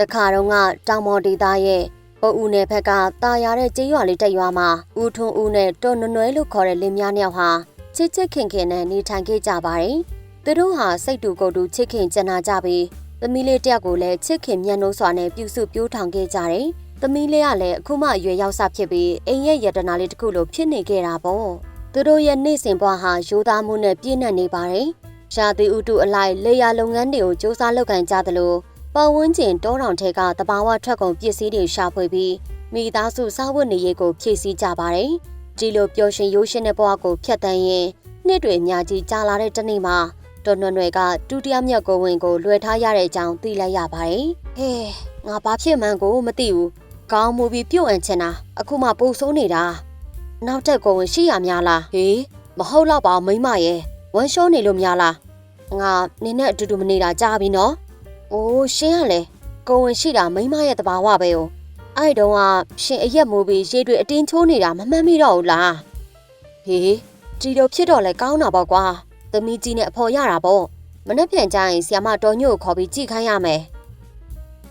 တခါတော့ကတောင်မော်ဒေသရဲ့ပအူနယ်ဘက်ကတာယာတဲ့ကျေးရွာလေးတစ်ရွာမှာဦးထွန်းဦးနဲ့တော်နွနွဲလို့ခေါ်တဲ့လင်မယားနှစ်ယောက်ဟာချစ်ချစ်ခင်ခင်နဲ့နေထိုင်ခဲ့ကြပါတယ်။သူတို့ဟာစိတ်တူကိုယ်တူချစ်ခင်ကြံနာကြပြီးသမီးလေးတစ်ယောက်ကိုလည်းချစ်ခင်မြတ်နိုးစွာနဲ့ပြုစုပြောထောင်ခဲ့ကြတယ်။သမီးလေးကလည်းအခုမှအရွယ်ရောက်စဖြစ်ပြီးအိမ်ရဲ့ယတနာလေးတစ်ခုလိုဖြစ်နေခဲ့တာပေါ့။သူတို့ရဲ့နေ့စဉ်ဘဝဟာရိုးသားမှုနဲ့ပြည့်နှက်နေပါတယ်။ရှာတိဥတုအလိုက်လေယာလုပ်ငန်းတွေကိုစ조사လုပ်ကန်ကြသလို ပတ်ဝန်းကျင်တောတောင်ထဲကတဘာဝထွက်ကုန်ပစ္စည်းတွေရှာဖွေပြီးမိသားစုစားဝတ်နေရေးကိုဖြည့်ဆည်းကြပါတယ်။ဒီလိုပျော်ရွှင်ရိုးရှင်းတဲ့ဘဝကိုဖျက်တမ်းရင်နှစ်တွေအများကြီးကြာလာတဲ့တစ်နေ့မှာတော်နွယ်နွယ်ကဒုတိယမြောက်ကိုဝင်ကိုလွှဲထားရတဲ့အကြောင်းသိလိုက်ရပါတယ်။ဟဲငါဘာဖြစ်မှန်းကိုမသိဘူး။ကောင်းမှုပြီးပြုတ်အန်ချင်တာအခုမှပူဆိုးနေတာ။နောက်ထပ်ကိုဝင်ရှိရများလား။ဟေးမဟုတ်တော့ပါမိမရဲ့ဝမ်းလျှောနေလို့များလား။ငါနင်းနဲ့အတူတူမနေတာကြားပြီနော်။ အိုးရှင်ကလည်းကိုဝင်ရှိတာမိန်းမရဲ့တဘာဝပဲ哦အဲ့တုန်းကရှင်အရက်မိုးပြီးရေတွေအတင်းချိုးနေတာမမှန်မိတော့ဘူးလားဟေးဒီလိုဖြစ်တော့လဲကောင်းတာပေါ့ကွာသမီးကြီးနဲ့အဖော်ရတာပေါ့မနှက်ပြန်ကြရင်ဆီယမတော်ညို့ကိုခေါ်ပြီးကြည့်ခိုင်းရမယ်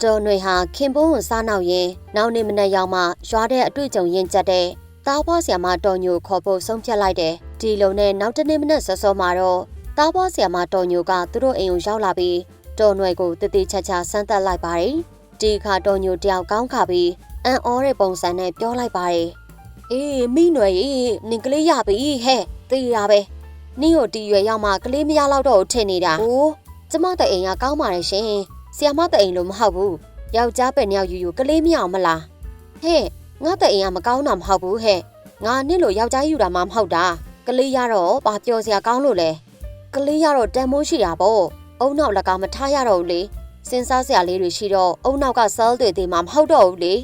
တော်ຫນွေဟာခင်ပွန်းကိုစားနောက်ရင်နောက်နေ့မနေ့ရောက်မှရွာတဲ့အတွေ့အကြုံရင်ကျက်တဲ့တားပွားဆီယမတော်ညို့ကိုခေါ်ဖို့ဆုံးဖြတ်လိုက်တယ်ဒီလိုနဲ့နောက်တစ်နေ့မနေ့စောစောမှာတော့တားပွားဆီယမတော်ညို့ကသူတို့အိမ်ကိုရောက်လာပြီး တော်နွယ်ကိုတတိချာချာဆန်းသက်လိုက်ပါတယ်။ဒီခါတော်ညိုတယောက်ကောင်းခါပြီးအန်အောတဲ့ပုံစံနဲ့ပြောလိုက်ပါတယ်။အေးမိနွယ်ရေနင်ကလေးရပြီဟဲ့သိရပဲ။နင့်ကိုတီရွယ်ရောက်မှကလေးမရတော့တော့ထင်နေတာ။ဟိုးကျမတဲ့အိမ်ကကောင်းပါတယ်ရှင်။ဆီယမတဲ့အိမ်လို့မဟုတ်ဘူး။ယောက်ျားပဲနှစ်ယောက်ယူယူကလေးမရအောင်မလား။ဟဲ့ငါတဲ့အိမ်ကမကောင်းတာမဟုတ်ဘူးဟဲ့။ငါနင့်လိုယောက်ျားယူတာမှမဟုတ်တာ။ကလေးရတော့ဘာပြောစရာကောင်းလို့လဲ။ကလေးရတော့တန်မိုးရှိတာပေါ့။ အုံနောက်လက်ကမထားရတော့ဘူးလေစဉ်းစားစရာလေးတွေရှိတော့အုံနောက်ကဆဲလ်တွေသေးမှမဟုတ်တော့ဘူးလေ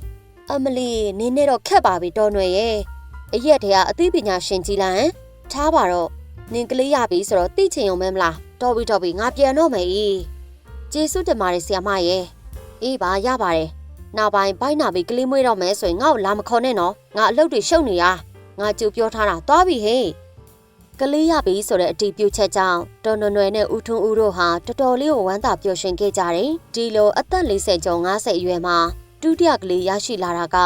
အမလီနင်းနဲ့တော့ခက်ပါပြီတော်ຫນွယ်ရဲ့အရက်တည်းကအသိပညာရှင်ကြီးလားဟမ်ထားပါတော့နင်ကလေးရပြီဆိုတော့သိချင်ုံမဲမလားတော်ပြီတော်ပြီငါပြန်တော့မယ်ကျေးဇူးတင်ပါတယ်ဆရာမရဲ့အေးပါရပါတယ်နောက်ပိုင်းဘိုက်နာပြီးကလေးမွေးတော့မယ်ဆိုရင်ငါ့ကိုလာမခေါ်နဲ့နော်ငါအလုပ်တွေရှုပ်နေတာငါကြိုပြောထားတာသွားပြီဟေး ကလေးရပြီဆိုတဲ့အတီးပြုတ်ချက်ကြောင့်တော်နွယ်နွယ်နဲ့ဦးထွန်းဦးတို့ဟာတော်တော်လေးကိုဝမ်းသာပျော်ရွှင်ခဲ့ကြတယ်။ဒီလိုအသက်40ကျော်50အရွယ်မှာဒုတိယကလေးရရှိလာတာက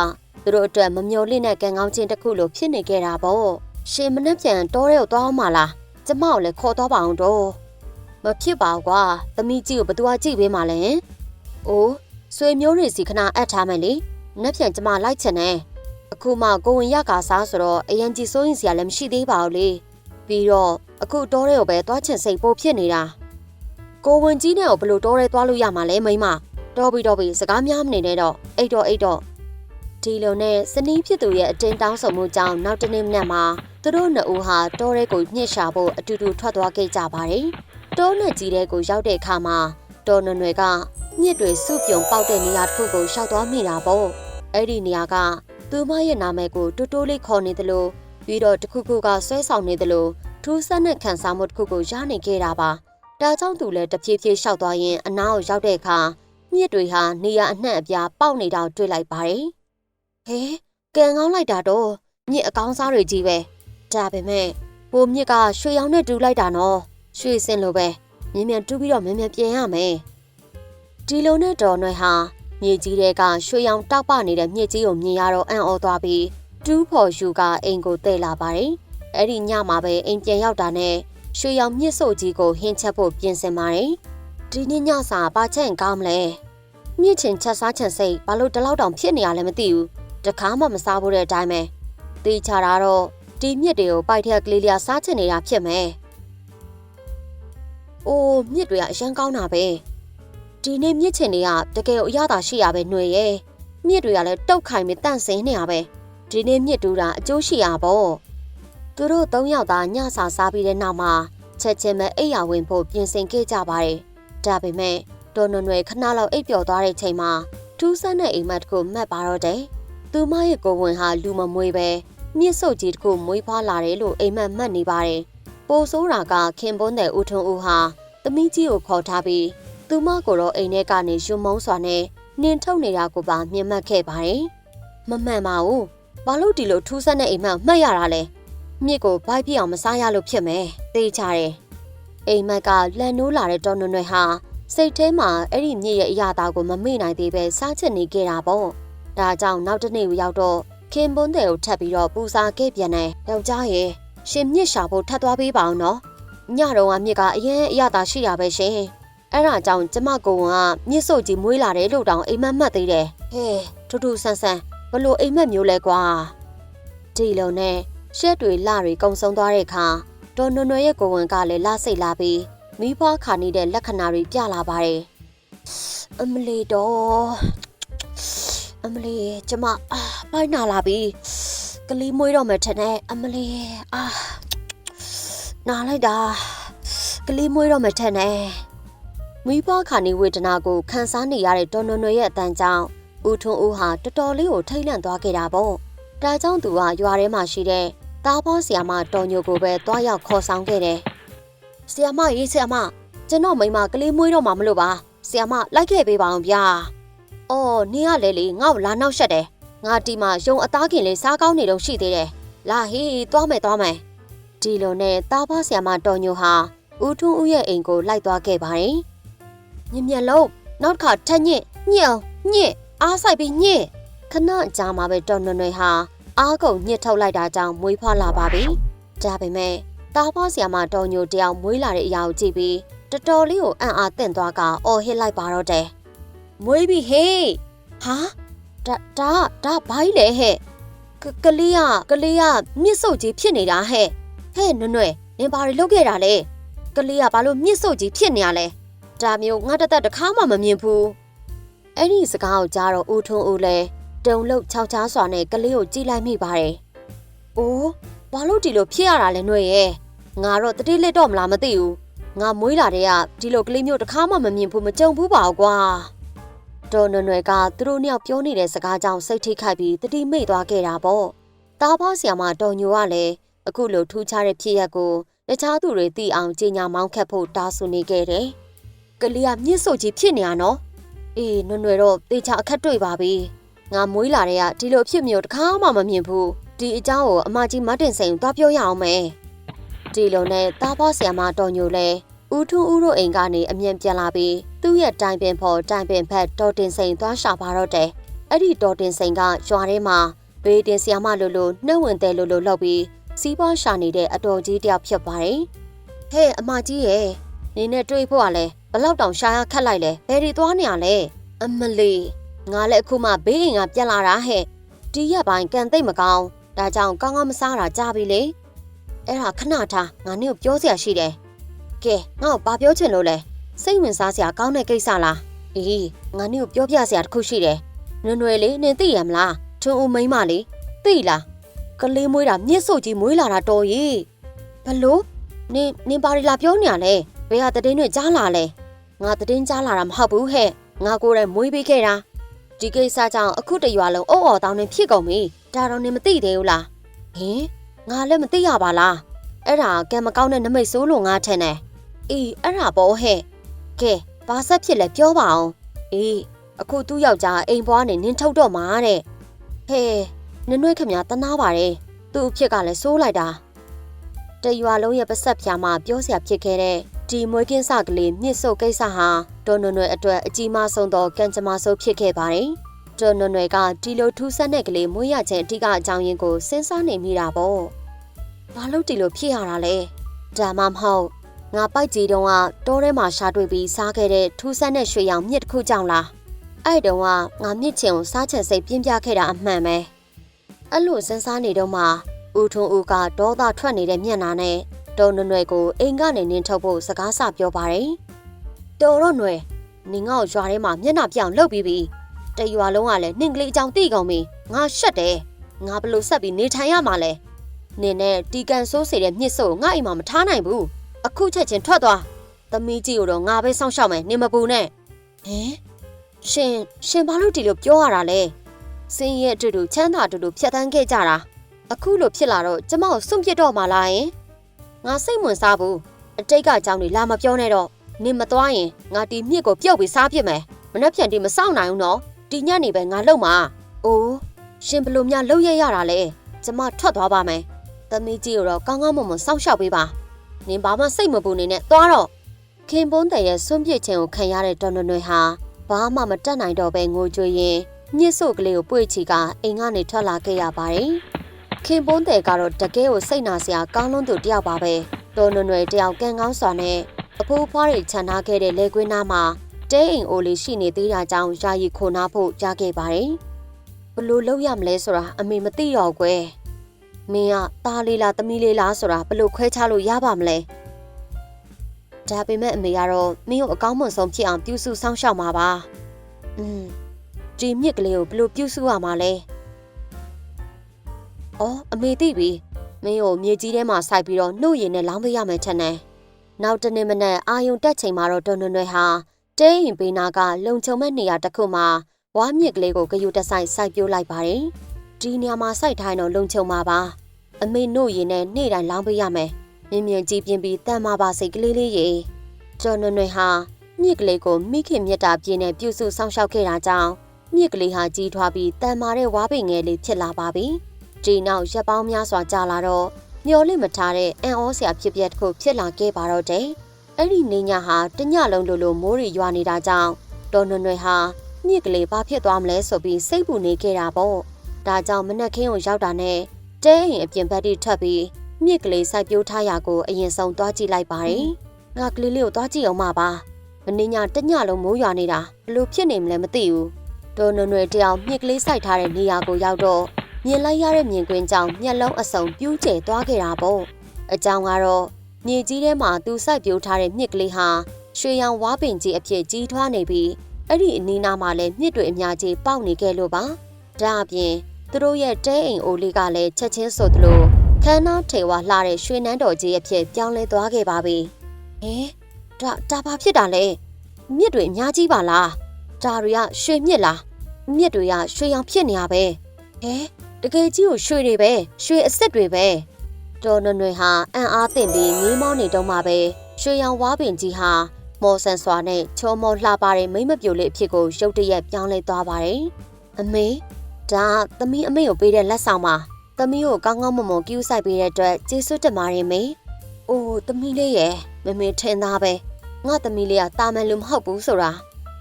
သူတို့အတွက်မမျှော်လင့်တဲ့ကံကောင်းခြင်းတစ်ခုလိုဖြစ်နေခဲ့တာပေါ့။ရှင်မနှက်ပြန်တောထဲကိုသွားအောင်မလား။ကျမကိုလည်းခေါ်သွားပါအောင်တော့။မဖြစ်ပါဘူးကွာ။သမီးကြီးကိုဘသူကကြည့်ပေးမှလဲ။အိုးဆွေမျိုးတွေစီခဏအပ်ထားမယ်လေ။နှက်ပြန်ကျမလိုက်ချင်တယ်။အခုမှကိုဝင်ရကာစားဆိုတော့အရင်ကြီးစိုးရင်စရာလည်းမရှိသေးပါဘူးလေ။ ပြီးတော့အခုတောထဲကိုပဲသွားချင်စိတ်ပိုဖြစ်နေတာကိုဝင်ကြီးနဲ့ကိုဘလို့တောထဲသွားလို့ရမှာလဲမိမတော်ပြီတော်ပြီစကားများမနေနဲ့တော့အိတ်တော့အိတ်တော့ဒီလိုနဲ့စနီးဖြစ်သူရဲ့အတင်းတောင်းဆိုမှုကြောင့်နောက်တနေ့မနက်မှာသူတို့နှစ်ဦးဟာတောထဲကိုညှစ်ရှာဖို့အတူတူထွက်သွားခဲ့ကြပါတယ်တောနဲ့ကြီးတဲ့ကိုရောက်တဲ့အခါမှာတော်နွယ်နွယ်ကညစ်တွေစုပြုံပေါက်တဲ့နေရာတစ်ခုကိုရှောက်သွားမိတာပေါ့အဲ့ဒီနေရာကသူမရဲ့နာမည်ကိုတိုးတိုးလေးခေါ်နေသလို ပြီးတော့တစ်ခုခုကဆွဲဆောင်နေသလိုထူးဆန်းတဲ့ခံစားမှုတစ်ခုကိုရနေခဲ့တာပါ။ဒါကြောင့်သူလည်းတဖြည်းဖြည်းလျှောက်သွားရင်အနားကိုရောက်တဲ့အခါမြစ်တွေဟာနေရအနှံ့အပြားပေါက်နေတာကိုတွေ့လိုက်ပါတယ်။ဟဲကံကောင်းလိုက်တာတော့မြစ်အကောင်းစားတွေကြီးပဲ။ဒါပေမဲ့ဟိုမြစ်ကရွှေရောင်နဲ့တူလိုက်တာနော်။ရွှေစင်လိုပဲမြင်မြန်တူးပြီးတော့မြင်မြန်ပြင်ရမယ်။ဒီလိုနဲ့တော်နွယ်ဟာမြေကြီးတွေကရွှေရောင်တောက်ပနေတဲ့မြစ်ကြီးကိုမြင်ရတော့အံ့ဩသွားပြီး တူးဖော်ယူကအိမ်ကိုတည့်လာပါတယ်။အဲ့ဒီညမှာပဲအိမ်ပြန်ရောက်တာနဲ့ရွှေရောင်မြစ်စို့ကြီးကိုဟင်းချက်ဖို့ပြင်ဆင်ပါတယ်။ဒီနေ့ညစာပါချက်ရင်ကောင်းမလဲ။မြစ်ချင်ချက်စားချင်စိတ်ဘာလို့ဒီလောက်တောင်ဖြစ်နေရလဲမသိဘူး။တခါမှမစားဘူးတဲ့အတိုင်းပဲ။တေးချတာတော့ဒီမြစ်တွေကိုပိုက်ထက်ကလေးလျာစားချင်နေတာဖြစ်မယ်။အိုးမြစ်တွေကအရန်ကောင်းတာပဲ။ဒီနေ့မြစ်ချင်တွေကတကယ်အရသာရှိရပဲຫນွေရဲ့။မြစ်တွေကလည်းတုတ်ခိုင်ပြီးတန့်စင်းနေရပဲ။ ဒီနေ့မြစ်တူတာအကျိုးရှိရပေါ့သူတို့၃ယောက်သားညစာစားပြီးတဲ့နောက်မှာချက်ချင်းပဲအိပ်ယာဝင်ဖို့ပြင်ဆင်ခဲ့ကြပါတယ်ဒါပေမဲ့ဒေါ်နွယ်နွယ်ခဏလောက်အိပ်ပျော်သွားတဲ့ချိန်မှာထူးဆန်းတဲ့အိမ်မက်တစ်ခုမှတ်ပါတော့တယ်သူမရဲ့ကိုယ်ဝင်ဟာလူမမွေးပဲမြစ်စုပ်ကြီးတစ်ခုမွေးဖွားလာတယ်လို့အိမ်မက်မှတ်နေပါတယ်ပိုဆိုးတာကခင်ပွန်းတဲ့ဦးထွန်းဦးဟာသမီးကြီးကိုခေါ်ထားပြီးသူမကိုတော့အိမ်ထဲကနေရွမုံစွာနဲ့နင်းထုတ်နေတာကိုပါမြင်မှတ်ခဲ့ပါတယ်မမှန်ပါဘူး ဘာလို့ဒီလိုထူးဆန်းတဲ့အိမ်မက်မှတ်ရတာလဲမြစ်ကိုဘိုက်ပြအောင်မစားရလို့ဖြစ်မယ်သိချတယ်အိမ်မက်ကလှန်နိုးလာတဲ့တော်နွယ်နွယ်ဟာစိတ်ထဲမှာအဲ့ဒီမြစ်ရဲ့အရာသားကိုမမေ့နိုင်သေးပဲစားချင်နေခဲ့တာပေါ့ဒါကြောင့်နောက်တစ်နေ့ရောက်တော့ခင်ပွန်းတဲ့ကိုထပ်ပြီးတော့ပူစာခဲ့ပြန်တယ်ယောက်ျားရဲ့ရှင်မြစ်ရှာဖို့ထပ်သွားပေးပါအောင်နော်ညတော့ကမြစ်ကအရင်အရာသားရှိရပဲရှင်အဲ့ဒါကြောင့်ကျမကိုဝန်ကမြစ်စုပ်ကြီးမွေးလာတယ်လို့တောင်အိမ်မက်မှတ်သေးတယ်ဟဲထူးထူးဆန်းဆန်း ဘလို့အိမ်မက်မျိုးလဲကွာဒီလိုနဲ့ရှက်တွေလတွေကုံဆုံးသွားတဲ့အခါဒေါ်နွယ်နွယ်ရဲ့ကိုဝန်ကလည်းလှစိတ်လာပြီးမိဖွားခါနေတဲ့လက္ခဏာတွေပြလာပါတယ်အမလီတော့အမလီကျမအာပိုင်းနာလာပြီကလေးမွေးတော့မယ်ထင်တယ်အမလီအာနာလိုက်တာကလေးမွေးတော့မယ်ထင်တယ်မိဖွားခါနေဝေဒနာကိုခံစားနေရတဲ့ဒေါ်နွယ်နွယ်ရဲ့အတန်ကြောင့် ဦးထွန်းဦးဟာတော်တော်လေးကိုထိတ်လန့်သွားခဲ့တာပေါ့ဒါကြောင့်သူကရွာထဲမှာရှိတဲ့တားဘောဆီယာမတော်ညိုကိုပဲတွားရောက်ခေါ်ဆောင်ခဲ့တယ်။ဆီယာမရေးဆီယာမကျွန်တော်မိမကလေးမွေးတော့မှမလို့ပါ။ဆီယာမလိုက်ခဲ့ပေးပါအောင်ဗျာ။အော်နင်ကလေလေငါ့ကိုလာနောက်ရှက်တယ်။ငါဒီမှာယုံအသားခင်လေးစားကောင်းနေတော့ရှိသေးတယ်။လာဟေးသွားမယ်သွားမယ်။ဒီလိုနဲ့တားဘောဆီယာမတော်ညိုဟာဦးထွန်းဦးရဲ့အိမ်ကိုလိုက်သွားခဲ့ပါတယ်။ညင်မြက်လုံးနောက်တစ်ခါထက်ညစ်ညစ်အောင်ညစ် အားဆိုင်ပြီးညစ်ခဏကြာမှပဲတော်နွယ်နွယ်ဟာအားကုန်ညှစ်ထုတ်လိုက်တာကြောင့်မွေးဖွားလာပါပြီ။ဒါပေမဲ့တားဖွားဆရာမတော်ညိုတယောက်မွေးလာတဲ့အရာကိုကြည့်ပြီးတော်တော်လေးကိုအံ့အားသင့်သွားကအော်ဟစ်လိုက်ပါတော့တယ်။မွေးပြီဟေး။ဟာဒါဒါဒါဘာကြီးလဲဟဲ့။ကကလေးကကလေးကမြစ်စုပ်ကြီးဖြစ်နေတာဟဲ့။ဟဲ့နွနွယ်နင်ဘာတွေလုပ်ခဲ့တာလဲ။ကလေးကဘာလို့မြစ်စုပ်ကြီးဖြစ်နေရလဲ။ဒါမျိုးငါတသက်တစ်ခါမှမမြင်ဘူး။ အဲ့ဒီစကားကိုကြားတော့ဦးထွန်းဦးလဲတုံလုတ်ခြောက်ချားစွာနဲ့ကလေးကိုကြည့်လိုက်မိပါတယ်။အိုးဘာလို့ဒီလိုဖြစ်ရတာလဲနှွေရဲ့။ငါတော့တတိလက်တော့မလားမသိဘူး။ငါမွေးလာတဲ့ကဒီလိုကလေးမျိုးတစ်ခါမှမမြင်ဘူးမကြုံဘူးပါဘူးကွာ။တော်နွယ်နွယ်ကသူတို့နှစ်ယောက်ပြောနေတဲ့စကားကြောင့်စိတ်ထိခိုက်ပြီးတတိမိတ်သွားခဲ့တာပေါ့။တားဖောက်ဆရာမတော်ညိုကလည်းအခုလိုထူးခြားတဲ့ဖြစ်ရပ်ကိုတခြားသူတွေသိအောင်ကြီးညာမောင်းခတ်ဖို့တားဆူနေခဲ့တယ်။ကလေးကမြင့်စုပ်ကြီးဖြစ်နေရနော်။ အေးနွယ်နွယ်တော့တေချာအခက်တွေ့ပါပြီ။ငါမွေးလာတဲ့ကဒီလိုဖြစ်မျိုးတစ်ခါမှမမြင်ဘူးဒီအကြောင်းကိုအမကြီးမတင်စိန်သွားပြောရအောင်မယ်ဒီလိုနဲ့တားဘောဆရာမတော်ညိုလဲဦးထွန်းဦးတို့အိမ်ကနေအမြင်ပြန်လာပြီးသူ့ရဲ့တိုင်ပင်ဖော်တိုင်ပင်ဖက်တော်တင်စိန်သွားရှာပါတော့တယ်အဲ့ဒီတော်တင်စိန်ကရွာထဲမှာဘေးတင်ဆရာမလိုလိုနှုတ်ဝင်တယ်လိုလိုလောက်ပြီးစီးပွားရှာနေတဲ့အတော်ကြီးတယောက်ဖြစ်ပါတယ်ဟဲ့အမကြီးရဲ့နေနဲ့တွေ့ဖို့ကလည်း ဘလောက်တောင်ရှာရခက်လိုက်လဲဘယ်ဒီသွားနေရလဲအမလီငါလည်းအခုမှဘေးအိမ်ကပြန်လာတာဟဲ့ဒီရက်ပိုင်းကန်သိမ့်မကောင်းဒါကြောင့်ကောင်းကောင်းမစားတာကြားပြီလေအဲ့ဒါခဏထားငါနင့်ကိုပြောစရာရှိတယ်ကဲငါ့ကိုဘာပြောချင်လို့လဲစိတ်ဝင်စားစရာကောင်းတဲ့ကိစ္စလားအေးငါနင့်ကိုပြောပြစရာတစ်ခုရှိတယ်နွယ်နွယ်လေးနင်သိရမလားထွန်းဦးမိန်းမလေးသိလားကလေးမွေးတာမြစ်စုပ်ကြီးမွေးလာတာတော်ကြီးဘလို့နင်နင်ဘာတွေလာပြောနေရလဲဘယ်ဟာတည်င်းတွေကြားလာလဲ ငါတည်င်းကြားလာတာမဟုတ်ဘူးဟဲ့ငါကိုယ်တိုင်မွေးပေးခဲ့တာဒီကိစ္စကြောင့်အခုတရွာလုံးအုံအော်တောင်းနေဖြစ်ကုန်ပြီဒါတော့နေမသိသေးဘူးလားဟင်ငါလည်းမသိရပါလားအဲ့ဒါကံမကောင်းတဲ့နမိတ်ဆိုးလို့ငါထင်တယ်အေးအဲ့ဒါပေါ့ဟဲ့ကဲဘာဆက်ဖြစ်လဲပြောပါအောင်အေးအခုသူ့ယောက်ျားအိမ်ဘွားနေနင်းထုတ်တော့မှာတဲ့ဟဲ့နင်နွဲ့ခမတနာပါတယ်သူ့အဖြစ်ကလည်းစိုးလိုက်တာတရွာလုံးရဲ့ပဆက်ဖြာမှာပြောစရာဖြစ်ခဲ့တဲ့ ဒီမွေးကင်းစကလေးမြစ်စုပ်ကိစ္စဟာဒေါ်နွယ်နွယ်အတွက်အကြီးမားဆုံးသောကံကြမ္မာဆုံးဖြစ်ခဲ့ပါတယ်။ဒေါ်နွယ်နွယ်ကဒီလိုထူးဆန်းတဲ့ကလေးမွေးရခြင်းအထူးအကြောင်းရင်းကိုစဉ်းစားနေမိတာပေါ့။ဘာလို့ဒီလိုဖြစ်ရတာလဲ။ဒါမှမဟုတ်ငါပိုက်ကြီးတုံးကတောထဲမှာရှာတွေ့ပြီးစားခဲ့တဲ့ထူးဆန်းတဲ့ရွှေရောင်မြစ်တစ်ခုကြောင့်လား။အဲ့တုန်းကငါမြစ်ချင်ကိုစားချင်စိတ်ပြင်းပြခဲ့တာအမှန်ပဲ။အဲ့လိုစဉ်းစားနေတော့မှဦးထွန်းဦးကဒေါသထွက်နေတဲ့မျက်နှာနဲ့ ဒေါ်နွယ်နွယ်ကိုအိမ်ကနေနင်းထုတ်ဖို့စကားဆပြောပါတယ်။တော်တော့နွယ်နင်ငါ့ကိုရွာထဲမှာမျက်နှာပြောင်လှုပ်ပြီးပြီ။တရွာလုံးကလည်းနင်ကလေးအကြောင်းသိကုန်ပြီ။ငါရှက်တယ်။ငါဘလို့ဆက်ပြီးနေထိုင်ရမှာလဲ။နင်နဲ့တီကန်ဆိုးစေတဲ့မြစ်ဆိုးငါအိမ်မှာမထားနိုင်ဘူး။အခုချက်ချင်းထွက်သွား။သမီးကြီးကိုတော့ငါပဲစောင့်ရှောက်မယ်နင်မပူနဲ့။ဟင်ရှင်ရှင်ဘာလို့ဒီလိုပြောရတာလဲ။စင်းရဲ့အတူတူချမ်းသာအတူတူဖြတ်တန်းခဲ့ကြတာ။အခုလိုဖြစ်လာတော့ကျမကိုစွန့်ပစ်တော့မှလားယင်။ ငါစိတ်ဝင်စားဘူး။အတိတ်ကအကြောင်းတွေလာမပြောနဲ့တော့နင်မသွားရင်ငါဒီမြစ်ကိုပြုတ်ပြီးစားပစ်မယ်။မနှက်ဖြန်ဒီမစောင့်နိုင်ဘူးနော်။ဒီညနေပဲငါလုံမှာ။အိုးရှင်ဘလို့များလုံရရတာလဲ။ကျမထွက်သွားပါမယ်။သမီးကြီးကိုတော့ကောင်းကောင်းမွန်မွန်စောင့်ရှောက်ပေးပါ။နင်ဘာမှစိတ်မပူနေနဲ့သွားတော့ကခင်ပွန်းတဲ့ရဲ့စွန့်ပစ်ခြင်းကိုခံရတဲ့တော်နွယ်နွယ်ဟာဘာမှမတတ်နိုင်တော့ပဲငိုကြွေးရင်ညစ်စို့ကလေးကိုပွေ့ချီကအိမ်ကနေထွက်လာခဲ့ရပါတယ်။ ခင်ပွန်းတဲ့ကတော့တကယ်ကိုစိတ်နာစရာကောင်းလွန်းသူတယောက်ပါပဲ။တော်နွယ်နွယ်တယောက်ကံကောင်းစွာနဲ့အဖိုးဖွားတွေခြံထားခဲ့တဲ့လေကွင်းနားမှာတဲအိမ်အိုလေးရှိနေသေးတာကြောင့်ယာယီခိုနာဖို့ကြားခဲ့ပါတယ်။ဘလို့လုပ်ရမလဲဆိုတာအမေမသိတော့ကွယ်။မင်းကသားလေးလားသမီးလေးလားဆိုတာဘလို့ခွဲခြားလို့ရပါမလဲ။ဒါပေမဲ့အမေကတော့မင်းကိုအကောင်းမွန်ဆုံးဖြစ်အောင်ပြုစုစောင့်ရှောက်မှာပါ။อืมဒီမြစ်ကလေးကိုဘလို့ပြုစုရမှာလဲ။ အော်အမေသိပြီ။မင်းကိုမြေကြီးထဲမှာစိုက်ပြီးတော့နှုတ်ရည်နဲ့လောင်းပေးရမယ်ထင်တယ်။နောက်တနေ့မနက်အာယုံတက်ချိန်မှာတော့တော်နွယ်နွယ်ဟာတဲရင်ပေးနာကလုံချုံမဲ့နေရာတစ်ခုမှာဝါမြစ်ကလေးကိုဂယုတဆိုင်စိုက်ပြိုးလိုက်ပါတယ်။ဒီနေရာမှာစိုက်ထားရင်တော့လုံချုံမှာပါ။အမေနှုတ်ရည်နဲ့နေ့တိုင်းလောင်းပေးရမယ်။မြင်မြင်ကြည့်ပြင်းပြီးတန်မာပါစိတ်ကလေးလေးရေ။ကျော်နွယ်နွယ်ဟာမြစ်ကလေးကိုမိခင်မြတ်တာပြင်းနဲ့ပြုစုစောင့်ရှောက်ခဲ့တာကြောင့်မြစ်ကလေးဟာကြီးထွားပြီးတန်မာတဲ့ဝါပင်ငယ်လေးဖြစ်လာပါပြီ။ ဒီနောက်ရက်ပေါင်းများစွာကြာလာတော့မျော်လင့်မထားတဲ့အံ့ဩစရာဖြစ်ပျက်တစ်ခုဖြစ်လာခဲ့ပါတော့တယ်။အဲ့ဒီနေညဟာတညလုံးလိုလိုမိုးရီရွာနေတာကြောင့်တော်နွယ်နွယ်ဟာမြစ်ကလေးဘာဖြစ်သွားမလဲဆိုပြီးစိတ်ပူနေခဲ့တာပေါ့။ဒါကြောင့်မနက်ခင်းကိုရောက်တာနဲ့တဲရင်အပြင်ဘက်တိထွက်ပြီးမြစ်ကလေးစိုက်ပျိုးထားရာကိုအရင်ဆုံးသွားကြည့်လိုက်ပါတယ်။ငါကလေးလေးကိုသွားကြည့်အောင်ပါပါ။မင်းညတညလုံးမိုးရွာနေတာဘလို့ဖြစ်နေမလဲမသိဘူး။တော်နွယ်နွယ်တယောက်မြစ်ကလေးစိုက်ထားတဲ့နေရာကိုရောက်တော့ မြင်လိုက်ရတဲ့မြင်ကွင်းကြောင့်မျက်လုံးအစုံပြူးကျဲသွားခဲ့တာပေါ့။အကြောင်းကတော့မြေကြီးထဲမှာသူစိုက်ပျိုးထားတဲ့မြစ်ကလေးဟာရွှေရောင်ဝါပင်ကြီးအဖြစ်ကြီးထွားနေပြီးအဲ့ဒီအနီးနားမှာလည်းမြစ်တွေအများကြီးပေါက်နေခဲ့လို့ပါ။ဒါအပြင်သူတို့ရဲ့တဲအိမ်အိုလေးကလည်းချက်ချင်းဆိုသလိုခန်းနာထေဝါလှတဲ့ရွှေနန်းတော်ကြီးအဖြစ်ပြောင်းလဲသွားခဲ့ပါပြီ။ဟဲဒါဒါဘာဖြစ်တာလဲ။မြစ်တွေအများကြီးပါလား။ဒါတွေကရွှေမြစ်လား။မြစ်တွေကရွှေရောင်ဖြစ်နေရပဲ။ဟဲ တကယ်ကြီးကိုရွှေတွေပဲရွှေအစ်စ်တွေပဲတော်နွယ်နွယ်ဟာအံ့အားသင့်ပြီးငေးမောင်းနေတော့မှပဲရွှေရောင်ဝါပင်ကြီးဟာမော်ဆန်စွာနဲ့ချောမောလှပတဲ့မိမ့်မပြိုလေးအဖြစ်ကိုရုတ်တရက်ပြောင်းလဲသွားပါတယ်အမေဒါသမီးအမေကိုပေးတဲ့လက်ဆောင်ပါသမီးကိုကောင်းကောင်းမွန်မွန်ကြည့်ဆိုင်ပေးတဲ့အတွက်ကျေးဇူးတင်ပါတယ်မေအိုးသမီးလေးရဲ့မမေထင်သားပဲငါသမီးလေးကတာမန်လူမဟုတ်ဘူးဆိုတာ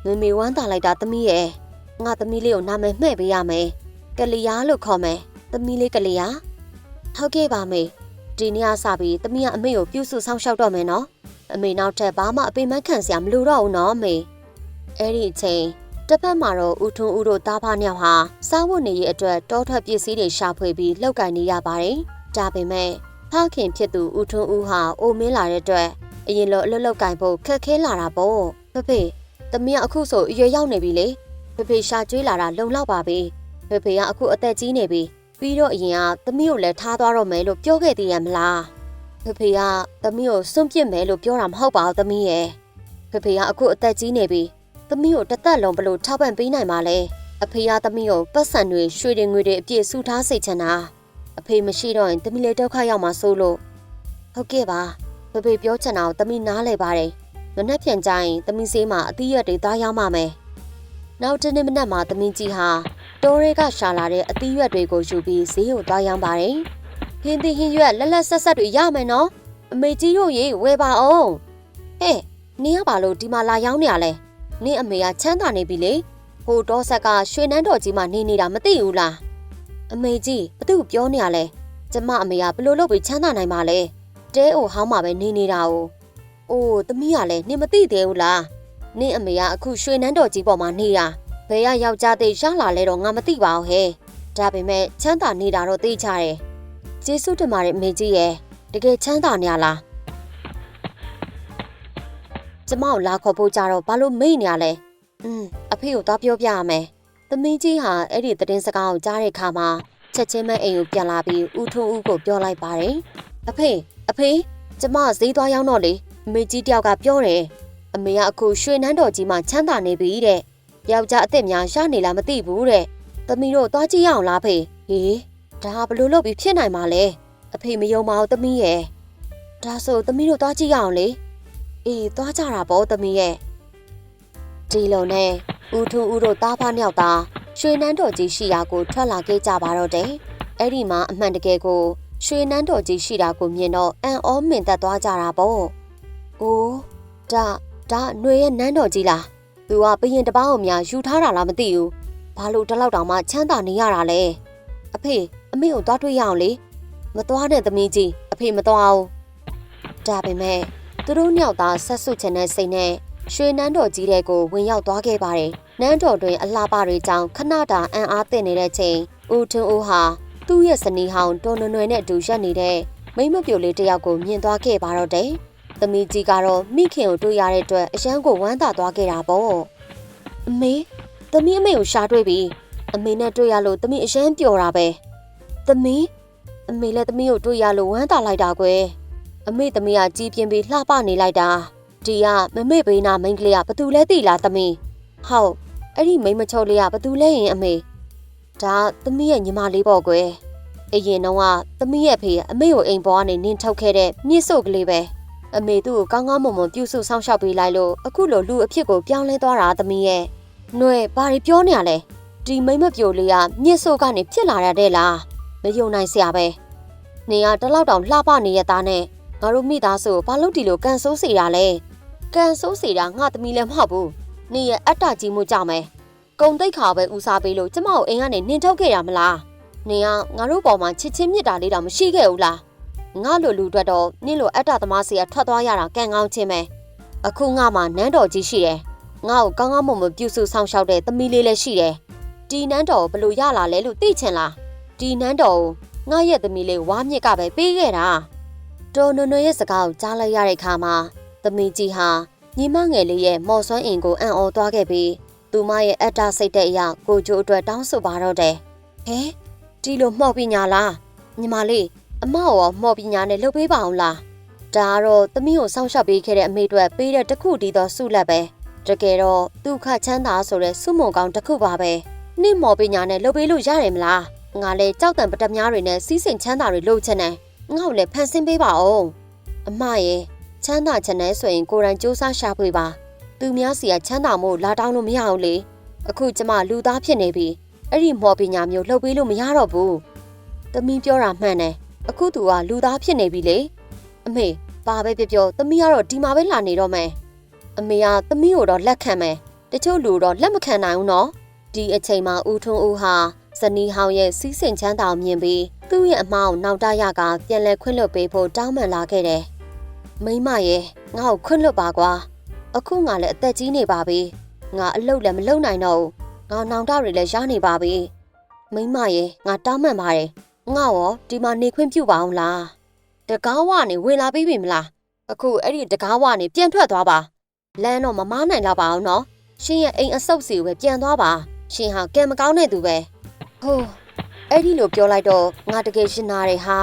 မမေဝမ်းသာလိုက်တာသမီးရဲ့ငါသမီးလေးကိုနာမည်မှဲ့ပေးရမယ် ကလျာလို့ခေါ်မယ်။သမီးလေးကလေးရ။ဟုတ်ကဲ့ပါမေ။ဒီနေ့ကစပြီးသမီးကအမေကိုပြုစုဆောင်ရှောက်တော့မယ်နော်။အမေနောက်ထပ်ဘာမှအပိမခံစရာမလိုတော့ဘူးနော်အမေ။အဲ့ဒီအချိန်တစ်ဖက်မှာတော့ဦးထွန်းဦးတို့တားဖားမြောက်ဟာစားဝတ်နေရေးအတွက်တောထွက်ပစ္စည်းတွေရှာဖွေပြီးလောက်ကင်နေရပါတယ်။ဒါပေမဲ့ဖခင်ဖြစ်သူဦးထွန်းဦးဟာအိုမင်းလာတဲ့အတွက်အရင်လိုအလုပ်လောက်ကင်ဖို့ခက်ခဲလာတာပေါ့။ဖေဖေသမီးကအခုဆိုအရွယ်ရောက်နေပြီလေ။ဖေဖေရှာကျွေးလာတာလုံလောက်ပါပြီ။ ဖေဖေကအခုအသက်ကြီးနေပြီပြီးတော့အရင်ကသမီးကိုလည်းထားသွားတော့မယ်လို့ပြောခဲ့သေးရမလားဖေဖေကသမီးကိုစွန့်ပစ်မယ်လို့ပြောတာမဟုတ်ပါဘူးသမီးရဲ့ဖေဖေကအခုအသက်ကြီးနေပြီသမီးကိုတစ်သက်လုံးဘလို့ထောက်ပံ့ပေးနိုင်မှာလဲအဖေကသမီးကိုပတ်စံတွေရွှေတွေငွေတွေအပြည့်စုထားစိတ်ချင်တာအဖေမရှိတော့ရင်သမီးလေးဒုက္ခရောက်မှာစိုးလို့ဟုတ်ကဲ့ပါဖေဖေပြောချင်တာကိုသမီးနားလဲပါတယ်မနှက်ဖြန်ကြရင်သမီးစေးမှာအသီးရွက်တွေသားရောက်မှာမယ်နောက်တနေ့မနက်မှာသမီးကြီးဟာ တိုးရဲကရှာလာတဲ့အသီးရွက်တွေကိုယူပြီးဈေးကိုသွားရောင်းပါတယ်။ဟင်းသီးဟင်းရွက်လက်လက်ဆက်ဆက်တွေရမယ်နော်။အမေကြီးတို့ရေဝယ်ပါအောင်။ဟဲ့နင်းကဘာလို့ဒီမှာလာရောင်းနေရလဲ။နင်းအမေကချမ်းသာနေပြီလေ။ဟိုတော့ဆက်ကရွှေနန်းတော်ကြီးမှနေနေတာမသိဘူးလား။အမေကြီးဘသူ့ပြောနေရလဲ။ကျမအမေကဘလို့လုပ်ပြီးချမ်းသာနိုင်မှာလဲ။တဲအိုဟောင်းမှာပဲနေနေတာ哦။အိုးသမီးကလည်းနင်မသိသေးဘူးလား။နင်းအမေကအခုရွှေနန်းတော်ကြီးပေါ်မှာနေတာ။ ဘယ်ရယောက်ျားသေးရလာလဲတော့ငါမသိပါဘူးဟဲ့ဒါပေမဲ့ချမ်းသာနေတာတော့သိကြတယ်ကျေးဇူးတင်ပါတယ်အမေကြီးရဲ့တကယ်ချမ်းသာနေရလားကျမကိုလာခေါ်ဖို့ကြတော့ဘာလို့မေ့နေရလဲอืมအဖေကိုသွားပြောပြရမယ်သမီးကြီးဟာအဲ့ဒီသတင်းစကားကိုကြားတဲ့အခါမှာချက်ချင်းမဲ့အိမ်ကိုပြန်လာပြီးဦးထွန်းဦးကိုပြောလိုက်ပါတယ်အဖေအဖေကျမဈေးသွားရောက်တော့လေအမေကြီးတယောက်ကပြောတယ်အမေကအခုရွှေနန်းတော်ကြီးမှာချမ်းသာနေပြီတဲ့ ယောက်ျားအစ်စ်များရနေလားမသိဘူးတဲ့။သမီးတို့သွားကြည့်ရအောင်လားဖေ။ဟေးဒါဘလို့လုပ်ပြီးဖြစ်နိုင်မှာလဲ။အဖေမယုံပါဘူးသမီးရဲ့။ဒါဆိုသမီးတို့သွားကြည့်ရအောင်လေ။အေးသွားကြတာပေါ့သမီးရဲ့။ဒီလိုနဲ့ဦးထူးဦးတို့တားဖားနှစ်ယောက်သားရွှေနန်းတော်ကြီးရှိရာကိုထွက်လာခဲ့ကြပါတော့တယ်။အဲ့ဒီမှာအမှန်တကယ်ကိုရွှေနန်းတော်ကြီးရှိတာကိုမြင်တော့အံ့ဩမင်သက်သွားကြတာပေါ့။အိုးဒါဒါຫນွေရဲ့နန်းတော်ကြီးလား သူကဘရင်တစ်ပားအောင်များယူထားတာလားမသိဘူးဘာလို့တလောက်တောင်မှချမ်းသာနေရတာလဲအဖေအမေကိုသွားတွေ့ရအောင်လေမသွားတဲ့သမီးကြီးအဖေမသွားအောင်ဒါပေမဲ့သူတို့နှစ်ယောက်သားဆက်စုချင်တဲ့စိတ်နဲ့ရွှေနန်းတော်ကြီးတဲ့ကိုဝင်ရောက်သွားခဲ့ပါတယ်နန်းတော်တွင်အလှပတွေကြောင့်ခဏတာအံ့အားသင့်နေတဲ့ချိန်ဦးထွန်းဦးဟာသူ့ရဲ့ဇနီးဟောင်းတော်နွယ်နွယ်နဲ့အတူရက်နေတဲ့မိမပြိုလေးတစ်ယောက်ကိုမြင်သွားခဲ့ပါတော့တယ်။ သမီးကြီးကတော့မိခင်ကိုတွေ့ရတဲ့အတွက်အရန်ကိုဝမ်းသာသွားခဲ့တာပေါ့။အမေသမီးအမေကိုရှာတွေ့ပြီ။အမေနဲ့တွေ့ရလို့သမီးအရန်ပျော်တာပဲ။သမီးအမေလည်းသမီးကိုတွေ့ရလို့ဝမ်းသာလိုက်တာကွယ်။အမေသမီးကကြီးပြင်းပြီးလှပနေလိုက်တာ။ဒီကမမေဘေးနာမိန်းကလေးကဘသူလဲသိလားသမီး။ဟုတ်အဲ့ဒီမိန်းမချုပ်လေးကဘသူလဲရင်အမေ။ဒါသမီးရဲ့ညီမလေးပေါ့ကွယ်။အရင်တော့ကသမီးရဲ့အဖေကအမေကိုအိမ်ပေါ်ကနေနင်းထုတ်ခဲ့တဲ့မြစ်စုပ်ကလေးပဲ။ အမေသူ့ကိုကောင်းကောင်းမွန်မွန်ပြုစုဆောင်ရှောက်ပေးလိုက်လို့အခုလိုလူအဖြစ်ကိုပြောင်းလဲသွားတာသမီးရဲ့။နှွဲဘာတွေပြောနေရလဲ။ဒီမိန်းမပြိုလေးကမြစ်စုပ်ကနေဖြစ်လာရတဲ့လား။မယုံနိုင်စရာပဲ။နေကတလောက်တောင်လှပနေရသားနဲ့ငါတို့မိသားစုကိုဘာလို့ဒီလိုကန်ဆိုးစေတာလဲ။ကန်ဆိုးစေတာငါသမီးလည်းမဟုတ်ဘူး။နေရဲ့အတ္တကြီးမှုကြောင့်ပဲ။ကုံတိတ်ခါပဲဦးစားပေးလို့ကျမကိုအိမ်ကနေနင်းထုတ်ခဲ့ရမလား။နေကငါတို့ပေါ်မှာချစ်ချင်းမြတ်တာလေးတောင်မရှိခဲ့ဘူးလား။ ငါလိုလူအတွက်တော့နင့်လိုအတ္တသမားစီကထွက်သွားရတာကံကောင်းခြင်းပဲ။အခုငါမှနန်းတော်ကြီးရှိတယ်။ငါ့ကိုကောင်းကောင်းမွန်မွန်ပြုစုဆောင်ရှောက်တဲ့သမီးလေးလည်းရှိတယ်။ဒီနန်းတော်ကိုဘယ်လိုရလာလဲလို့သိချင်လား။ဒီနန်းတော်ကိုငါရဲ့သမီးလေးဝါမြင့်ကပဲပေးခဲ့တာ။တော်နွနွရဲ့စကားကိုကြားလိုက်ရတဲ့အခါမှာသမီးကြီးဟာညီမငယ်လေးရဲ့မော်ဆွမ်းအင်ကိုအံ့ဩသွားခဲ့ပြီးသူမရဲ့အတ္တစိတ်တဲ့အရာကိုကျိုးအတွက်တောင်းဆိုပါတော့တယ်။ဟဲဒီလိုမှော့ပညာလားညီမလေး အမရောမှော့ပညာနဲ့လုပ်ပေးပါအောင်လား။ဒါကတော့သမီးကိုစောင့်ရှောက်ပေးခဲ့တဲ့အမေအတွက်ပေးတဲ့တစ်ခုတည်းသောဆုလက်ပဲ။တကယ်တော့ဒုက္ခချမ်းသာဆိုတဲ့ဆုမွန်ကောင်းတစ်ခုပါပဲ။နေ့မော်ပညာနဲ့လုပ်ပေးလို့ရတယ်မလား။ငါလည်းကြောက်တံပတမားတွေနဲ့စီးစိမ်ချမ်းသာတွေလုပ်ချင်တယ်။ငါ့ကိုလည်းဖန်ဆင်းပေးပါအောင်။အမရဲ့ချမ်းသာချင်တဲ့ဆိုရင်ကိုယ်တိုင်စူးစမ်းရှာဖွေပါ။သူများစီကချမ်းသာမို့လာတောင်းလို့မရအောင်လေ။အခုကျမလူသားဖြစ်နေပြီ။အဲ့ဒီမော်ပညာမျိုးလှုပ်ပေးလို့မရတော့ဘူး။သမီးပြောတာမှန်တယ်။ အခုသူကလူသားဖြစ်နေပြီလေ။အမေဘာပဲပြောပြောသမီးကတော့ဒီမှာပဲလာနေတော့မယ်။အမေကသမီးကိုတော့လက်ခံမယ်။တချို့လူတော့လက်မခံနိုင်ဘူးနော်။ဒီအချိန်မှာဦးထွန်းဦးဟာဇနီးဟောင်းရဲ့စီးစိမ်ချမ်းသာကိုမြင်ပြီးသူ့ရဲ့အမောင်နောက်တရကပြန်လဲခွင့်လွှတ်ပေးဖို့တောင်းပန်လာခဲ့တယ်။မိမရဲ့ငါ့ကိုခွင့်လွှတ်ပါကွာ။အခုငါလည်းအသက်ကြီးနေပါပြီ။ငါအလုပ်လည်းမလုပ်နိုင်တော့ဘူး။ငါနောင်တတွေလည်းရနေပါပြီ။မိမရဲ့ငါတောင်းပန်ပါတယ်။ ငါရောဒီမှာနေခွင့်ပြုပါအောင်လား။တကားဝနေဝင်လာပြီးပြီမလား။အခုအဲ့ဒီတကားဝနေပြန်ထွက်သွားပါ။လမ်းတော့မမားနိုင်တော့ပါအောင်နော်။ရှင်ရဲ့အိမ်အဆုပ်စီကိုပဲပြန်သွားပါ။ရှင်ဟာကံမကောင်းတဲ့သူပဲ။ဟိုးအဲ့ဒီလိုပြောလိုက်တော့ငါတကယ်ရှင်နာတယ်ဟာ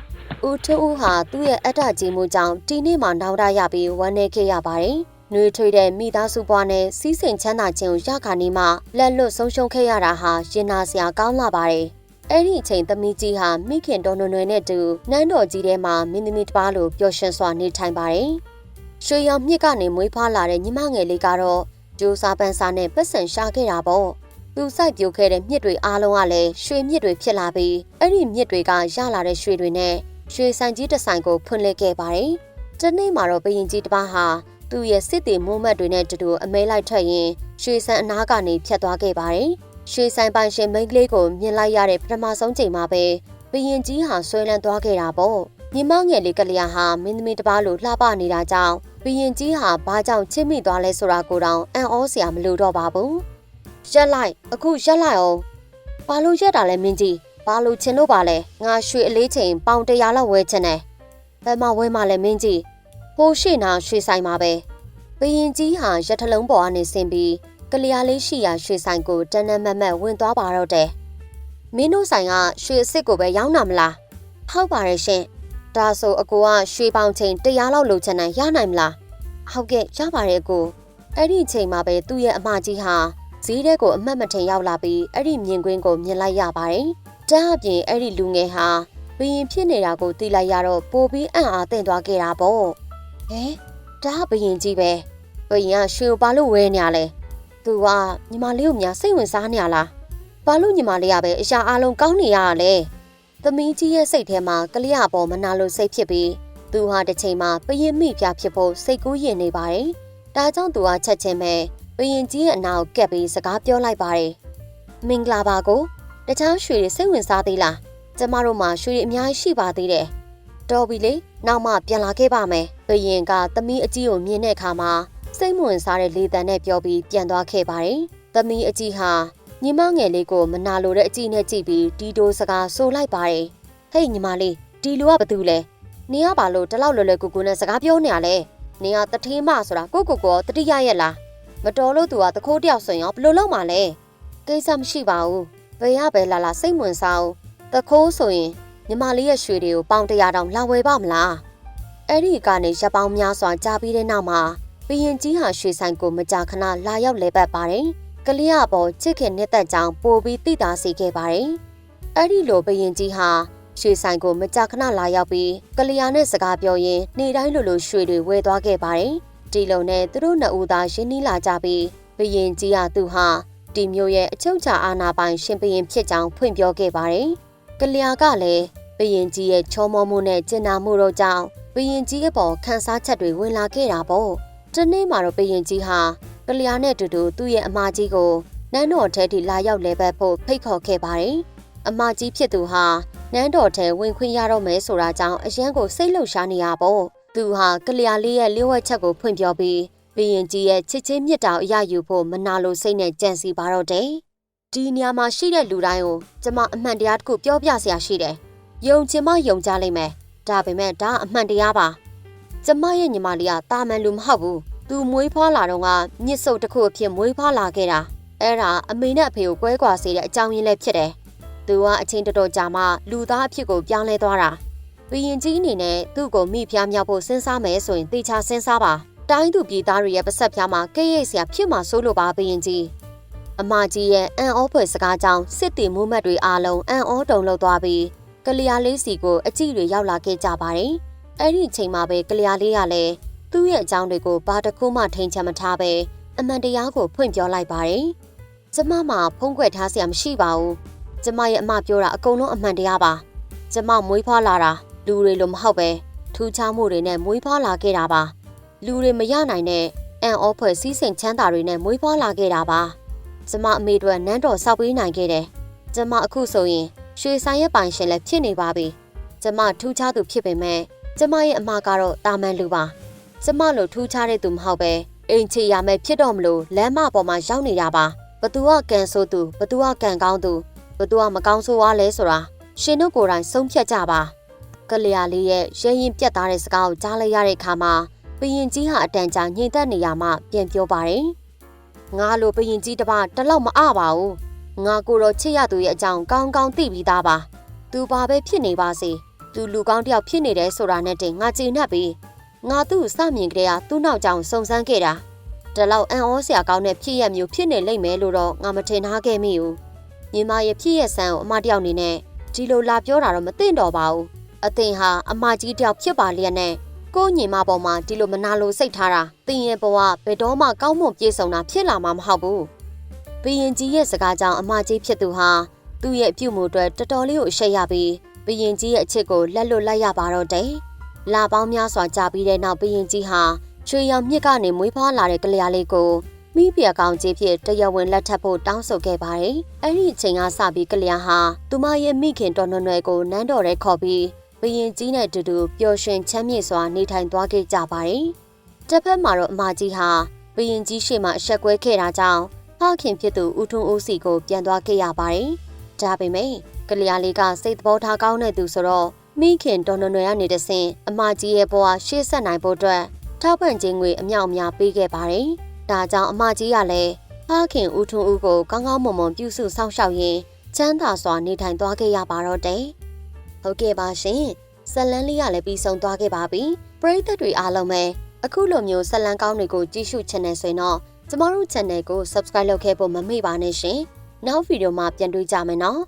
။ဦးထူးဟာသူ့ရဲ့အတ္တကြီးမှုကြောင့်ဒီနေ့မှနောက်ရရပြီးဝမ်းနေခဲ့ရပါတယ်။နှွေထွေးတဲ့မိသားစုပွားနဲ့စီးစိမ်ချမ်းသာခြင်းကိုရခါနေမှလက်လွတ်ဆုံးရှုံးခဲ့ရတာဟာရင်နာစရာကောင်းလာပါတယ်။ အဲ့ဒီအချိန်သမီးကြီးဟာမိခင်တော်နွယ်နွယ်နဲ့တူနန်းတော်ကြီးထဲမှာမင်းသမီးတစ်ပါးလိုပျော်ရွှင်စွာနေထိုင်ပါတယ်။ရွှေရောင်မြစ်ကနေမွေးဖွားလာတဲ့ညီမငယ်လေးကတော့ဂျိုးစားပန်းစားနဲ့ပတ်စံရှာခဲ့တာပေါ့။သူစိုက်ပျိုးခဲ့တဲ့မြစ်တွေအားလုံးကလည်းရွှေမြစ်တွေဖြစ်လာပြီးအဲ့ဒီမြစ်တွေကရလာတဲ့ရွှေတွေနဲ့ရွှေဆိုင်ကြီးတစ်ဆိုင်ကိုဖွင့်လှစ်ခဲ့ပါတယ်။ဒီနေ့မှာတော့ဘရင်ကြီးတစ်ပါးဟာသူ့ရဲ့စစ်တီမိုးမတ်တွေနဲ့တူတူအမဲလိုက်ထွက်ရင်ရွှေဆန်အနားကနေဖြတ်သွားခဲ့ပါတယ်။ ရွှေဆိုင်ပိုင်ရှင်မိန်းကလေးကိုမြင်လိုက်ရတဲ့ပထမဆုံးချိန်မှာပဲဘရင်ကြီးဟာဆွဲလန်းသွားခဲ့တာပေါ့။ညီမငယ်လေးကလျာဟာမင်းသမီးတစ်ပါးလိုလှပနေတာကြောင့်ဘရင်ကြီးဟာဘာကြောင့်ချစ်မိသွားလဲဆိုတာကိုတောင်အံ့ဩစရာမလိုတော့ပါဘူး။ရက်လိုက်အခုရက်လိုက်အောင်။ဘာလို့ရက်တာလဲမင်းကြီး။ဘာလို့ချင်လို့ပါလဲ။ငါရွှေအလေးချိန်ပေါင်တရာလောက်ဝဲချင်တယ်။ဘယ်မှာဝဲမှလဲမင်းကြီး။ဟိုရှိနာရွှေဆိုင်မှာပဲ။ဘရင်ကြီးဟာရက်ထလုံးပေါ်ကနေဆင်းပြီး ကလျာလေးရှိရာရွှေဆိုင်ကိုတန်းတန်းမတ်မတ်ဝင်သွားပါတော့တယ်။မင်းတို့ဆိုင်ကရွှေအစ်စ်ကိုပဲရောင်းတာမလား။ဟုတ်ပါတယ်ရှင်။ဒါဆိုအကိုကရွှေပေါင်ချိန်100လောက်လိုချင်တယ်ရနိုင်မလား။ဟုတ်ကဲ့ရပါတယ်အကို။အဲ့ဒီချိန်မှာပဲသူ့ရဲ့အမကြီးဟာဈေးထဲကိုအမတ်မထင်ရောက်လာပြီးအဲ့ဒီမြင်ကွင်းကိုမြင်လိုက်ရပါတယ်။တန်းအပြင်အဲ့ဒီလူငယ်ဟာဘရင်ဖြစ်နေတာကိုသိလိုက်ရတော့ပိုပြီးအံ့အားသင့်သွားခဲ့တာပေါ့။ဟဲဒါဘရင်ကြီးပဲ။ဘရင်ကရွှေကိုဘာလို့ဝဲနေရလဲ။ तू ကညီမလေးကိုများစိတ်ဝင်စားနေရလား။ဘာလို့ညီမလေးကပဲအရာအလုံးကောင်းနေရတာလဲ။သမီးကြီးရဲ့စိတ်ထဲမှာကလေးအပေါ်မနာလို့စိတ်ဖြစ်ပြီးသူဟာတစ်ချိန်မှာဘရင်မိဖျားဖြစ်ဖို့စိတ်ကူးရင်နေပါတယ်။ဒါကြောင့်သူဟာချက်ချင်းပဲဘရင်ကြီးရဲ့အနာကိုကက်ပြီးစကားပြောလိုက်ပါတယ်။မင်္ဂလာပါကိုတခြားရွှေတွေစိတ်ဝင်စားသေးလား။ကျမတို့မှာရွှေတွေအများကြီးရှိပါသေးတယ်။တော်ပြီလေနောက်မှပြန်လာခဲ့ပါမယ်။ဘရင်ကသမီးအကြီးကိုမြင်တဲ့အခါမှာ စိတ်မဝင်စားတဲ့လေတံနဲ့ပြောပြီးပြန်သွားခဲ့ပါတယ်။သမီးအကြီးဟာညီမငယ်လေးကိုမနာလိုတဲ့အကြည့်နဲ့ကြည့်ပြီးတီတိုစကားဆိုလိုက်ပါတယ်။ဟေးညီမလေးဒီလူကဘာတူလဲ။နင်ကဘာလို့တလောက်လွယ်လွယ်ကူကူနဲ့စကားပြောနေရလဲ။နင်ကတထေးမဆိုတာကိုကိုကိုတတိယရဲ့လား။မတော်လို့သူကတခိုးတယောက်ဆိုရင်ရောဘယ်လိုလုပ်မှာလဲ။ကိစ္စမရှိပါဘူး။ဘယ်ရပဲလာလာစိတ်ဝင်စားအောင်။တခိုးဆိုရင်ညီမလေးရဲ့ရွှေတွေကိုပေါင်တရာတောင်လာဝယ်ပါမလား။အဲ့ဒီကနေရပ်ပေါင်းများစွာကြာပြီးတဲ့နောက်မှာ ဘရင်ကြီးဟာရွှေဆိုင်ကိုမကြာခဏလာရောက်လဲပတ်ပါတယ်။ကလေးအပေါ်ချစ်ခင်နှစ်သက်ကြောင်ပို့ပြီးတိတာစေခဲ့ပါတယ်။အဲ့ဒီလိုဘရင်ကြီးဟာရွှေဆိုင်ကိုမကြာခဏလာရောက်ပြီးကလျာနဲ့စကားပြောရင်းနေ့တိုင်းလိုလိုရွှေတွေဝယ်သွားခဲ့ပါတယ်။ဒီလိုနဲ့သူတို့နှစ်ဦးသားရင်းနှီးလာကြပြီးဘရင်ကြီးဟာသူဟာဒီမျိုးရဲ့အချုပ်ချာအာဏာပိုင်ရှင်ဘရင်ဖြစ်ကြောင်းဖွင့်ပြောခဲ့ပါတယ်။ကလျာကလည်းဘရင်ကြီးရဲ့ချောမောမှုနဲ့ကျင်နာမှုတို့ကြောင့်ဘရင်ကြီးအပေါ်ခန်းစားချက်တွေဝင်လာခဲ့တာပေါ့။ ဒီနေ့မှာတော့ဘရင်ကြီးဟာကလျာနဲ့တူတူသူ့ရဲ့အမကြီးကိုနန်းတော်ထဲထိလာရောက်လဲပတ်ဖို့ဖိတ်ခေါ်ခဲ့ပါတယ်။အမကြီးဖြစ်သူဟာနန်းတော်ထဲဝင်ခွင့်ရတော့မယ်ဆိုတာကြောင့်အရန်ကိုစိတ်လှုပ်ရှားနေရပေါ့။သူဟာကလျာလေးရဲ့လျှို့ဝှက်ချက်ကိုဖွင့်ပြောပြီးဘရင်ကြီးရဲ့ချစ်ချင်းမြတ်တာအရယူဖို့မနာလိုစိတ်နဲ့ကြံစီပါတော့တယ်။ဒီနေရာမှာရှိတဲ့လူတိုင်းကိုကျမအမှန်တရားတစ်ခုပြောပြစရာရှိတယ်။ယုံချင်မှယုံကြလိမ့်မယ်။ဒါပေမဲ့ဒါအမှန်တရားပါ။ ကျမရဲ့ညီမလေးကတာမန်လူမဟုတ်ဘူး။သူမွေးဖွားလာတော့ကမြစ်စုပ်တစ်ခုအဖြစ်မွေးဖွားလာခဲ့တာ။အဲ့ဒါအမေနဲ့အဖေကိုကွဲကွာစေတဲ့အကြောင်းရင်းလည်းဖြစ်တယ်။သူကအချင်းတော်တော်ကြာမှလူသားအဖြစ်ကိုပြောင်းလဲသွားတာ။ဘရင်ကြီးအနေနဲ့သူ့ကိုမိဖျားမြောက်ဖို့စဉ်းစားမယ်ဆိုရင်တေချာစဉ်းစားပါ။တိုင်းသူပြည်သားတွေရဲ့ပစက်ဖျားမှာကဲ့ရဲ့စရာဖြစ်မှာစိုးလို့ပါဘရင်ကြီး။အမကြီးရဲ့အန်အောဖွယ်စကားကြောင့်စစ်တီမှုမှတ်တွေအားလုံးအန်အောတုံလောက်သွားပြီးကလျာလေးစီကိုအကြည့်တွေရောက်လာခဲ့ကြပါတယ်။ အဲ့ဒီအချိန်မှာပဲကလျာလေးကလည်းသူ့ရဲ့အကြောင်းတွေကိုဘာတစ်ခုမှထိန်ချမထားပဲအမှန်တရားကိုဖွင့်ပြောလိုက်ပါတယ်။ကျမမှဖုံးကွယ်ထားစရာမရှိပါဘူး။ကျမရဲ့အမပြောတာအကုန်လုံးအမှန်တရားပါ။ကျမမွေးဖွားလာတာလူတွေလိုမဟုတ်ပဲထူးခြားမှုတွေနဲ့မွေးဖွားလာခဲ့တာပါ။လူတွေမရနိုင်တဲ့အန်အောဖွဲ့စည်းစိမ်ချမ်းသာတွေနဲ့မွေးဖွားလာခဲ့တာပါ။ကျမအမေတို့နန်းတော်ဆောက်ပေးနိုင်ခဲ့တယ်။ကျမအခုဆိုရင်ရွှေဆိုင်ရဲ့ပိုင်ရှင်လည်းဖြစ်နေပါပြီ။ကျမထူးခြားသူဖြစ်ပေမဲ့ ကျမရဲ့အမကတော့တာမန်လူပါ။ကျမလိုထူးခြားတဲ့သူမဟုတ်ပဲအိမ်ချေရမယ်ဖြစ်တော့မလို့လမ်းမပေါ်မှာရောက်နေတာပါ။ဘသူကကန်ဆိုးသူဘသူကကန်ကောင်းသူဘသူကမကောင်းဆိုးွားလဲဆိုတာရှင်တို့ကိုယ်တိုင်ဆုံးဖြတ်ကြပါ။ကလျာလေးရဲ့ရဲရင်ပြတ်သားတဲ့စကားကိုကြားလိုက်ရတဲ့အခါမှာဘရင်ကြီးဟာအတန်ကြာညှိသက်နေရမှပြန်ပြောပါတယ်။ငါလိုဘရင်ကြီးတစ်ပါးတလောက်မအပါဘူး။ငါကိုတော့ချစ်ရသူရဲ့အကြောင်းကောင်းကောင်းသိပြီးသားပါ။သူဘာပဲဖြစ်နေပါစေ။ သူလူကောင်းတယောက်ဖြစ်နေတယ်ဆိုတာနဲ့တင်ငါကြည်နှက်ပြီးငါသူ့စမြင်ကလေးကသူ့နောက်ကြောင်စုံစမ်းခဲ့တာ။ဒါလောက်အံ့ဩစရာကောင်းတဲ့ဖြစ်ရမျိုးဖြစ်နေလိမ့်မယ်လို့တော့ငါမထင်ထားခဲ့မိဘူး။ညီမရဲ့ဖြစ်ရဆန်းကိုအမတယောက်အနေနဲ့ဒီလိုလာပြောတာတော့မသိတော့ပါဘူး။အသင်ဟာအမကြီးတယောက်ဖြစ်ပါလျက်နဲ့ကိုညီမပေါ်မှာဒီလိုမနာလိုစိတ်ထားတာတင်ရဲ့ဘဝဘယ်တော့မှကောင်းမွန်ပြေဆုံးတာဖြစ်လာမှာမဟုတ်ဘူးဘီရင်ကြီးရဲ့စကားကြောင့်အမကြီးဖြစ်သူဟာသူ့ရဲ့ပြုမှုအတွက်တော်တော်လေးကိုအရှက်ရပြီးဘီ ရင်ကြီးရဲ့အချစ်ကိုလက်လွတ်လိုက်ရပါတော့တယ်လာပေါင်းများစွာကြာပြီးတဲ့နောက်ဘီရင်ကြီးဟာချွေရောင်မြစ်ကနေမွေးဖွားလာတဲ့ကလျာလေးကိုမိပြကောင်ကြီးဖြစ်တရားဝင်လက်ထပ်ဖို့တောင်းဆိုခဲ့ပါတယ်။အဲ့ဒီအချိန်ကစပြီးကလျာဟာသူမရဲ့မိခင်တော်နွယ်နွယ်ကိုနန်းတော်ထဲခေါ်ပြီးဘရင်ကြီးနဲ့တူတူပျော်ရွှင်ချမ်းမြေ့စွာနေထိုင်သွားခဲ့ကြပါတယ်။တစ်ဖက်မှာတော့အမကြီးဟာဘရင်ကြီးရှေ့မှာအဆက်ကွဲခဲ့တာကြောင့်ဖခင်ဖြစ်သူဦးထွန်းဦးစီကိုပြန်သွားခဲ့ရပါတယ်။ဒါပေမဲ့ ကလျာလေးကစိတ်သဘောထားကောင်းတဲ့သူဆိုတော့မိခင်တော်နွယ်နွယ်ကနေတဆင်အမကြီးရဲ့ဘဝရှေ့ဆက်နိုင်ဖို့အတွက်ထောက်ပံ့ခြင်းငွေအမြောက်အများပေးခဲ့ပါတယ်။ဒါကြောင့်အမကြီးကလည်းဖခင်ဦးထွန်းဦးကိုကောင်းကောင်းမွန်မွန်ပြုစုစောင့်ရှောက်ရင်းချမ်းသာစွာနေထိုင်သွားခဲ့ရပါတော့တယ်။ဟုတ်ကဲ့ပါရှင်ဇလန်းလေးကလည်းပြီးဆုံးသွားခဲ့ပါပြီပရိသတ်တွေအားလုံးပဲအခုလိုမျိုးဇလန်းကောင်းတွေကိုကြည့်ရှုချင်နေဆိုရင်တော့ကျမတို့ channel ကို subscribe လုပ်ခဲ့ဖို့မမေ့ပါနဲ့ရှင်နောက်ဗီဒီယိုမှာပြန်တွေ့ကြမယ်နော်